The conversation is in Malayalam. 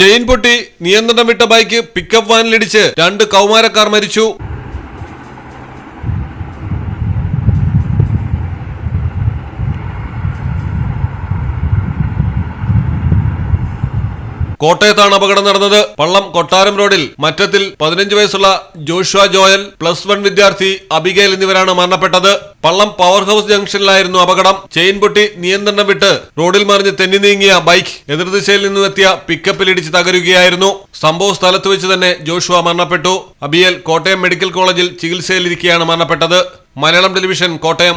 ചെയിൻ പൊട്ടി നിയന്ത്രണം വിട്ട ബൈക്ക് പിക്കപ്പ് വാനിലിടിച്ച് രണ്ട് കൗമാരക്കാർ മരിച്ചു. കോട്ടയത്താണ് അപകടം നടന്നത്. പള്ളം കൊട്ടാരം റോഡിൽ മറ്റത്തിൽ പതിനഞ്ച് വയസ്സുള്ള ജോഷ ജോയൽ പ്ലസ് വൺ വിദ്യാർത്ഥി അബിഗേൽ എന്നിവരാണ് മരണപ്പെട്ടത്. പള്ളം പവർ ഹൗസ് ജംഗ്ഷനിലായിരുന്നു അപകടം. ചെയിൻ പൊട്ടി നിയന്ത്രണം വിട്ട് റോഡിൽ മറിഞ്ഞ് തെന്നി നീങ്ങിയ ബൈക്ക് എതിർദിശയിൽ നിന്നെത്തിയ പിക്കപ്പിൽ പിക്കപ്പിലിടിച്ച് തകരുകയായിരുന്നു. സംഭവ സ്ഥലത്ത് വെച്ച് തന്നെ ജോഷുവ മരണപ്പെട്ടു. അബിയേൽ കോട്ടയം മെഡിക്കൽ കോളേജിൽ ചികിത്സയിലിരിക്കെയാണ് മരണപ്പെട്ടത്. മലയാളം ടെലിവിഷൻ കോട്ടയം.